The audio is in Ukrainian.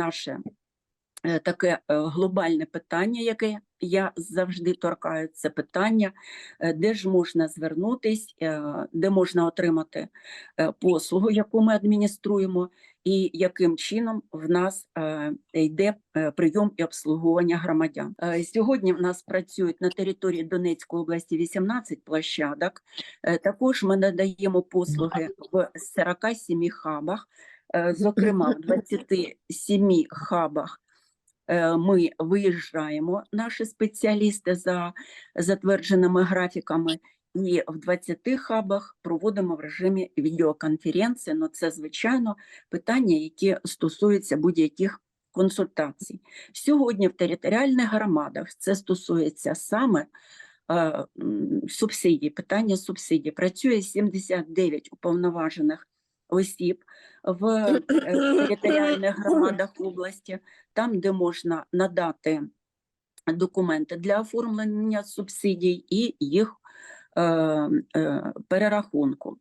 наше е, таке е, глобальне питання, яке я завжди торкаю, це питання, е, де ж можна звернутись, е, де можна отримати послугу, яку ми адмініструємо, і яким чином в нас йде прийом і обслуговування громадян. Сьогодні в нас працюють на території Донецької області 18 площадок. Також ми надаємо послуги в 47 хабах, зокрема в 27 хабах. е, Ми виїжджаємо, наші спеціалісти за затвердженими графіками, і в 20 хабах проводимо в режимі відеоконференції. Ну, це, звичайно, питання, які стосуються будь-яких консультацій. Сьогодні в територіальних громадах це стосується саме е, субсидій, питання субсидій. Працює 79 уповноважених осіб в е, територіальних громадах області, там, де можна надати документи для оформлення субсидій і їх е, е, перерахунку.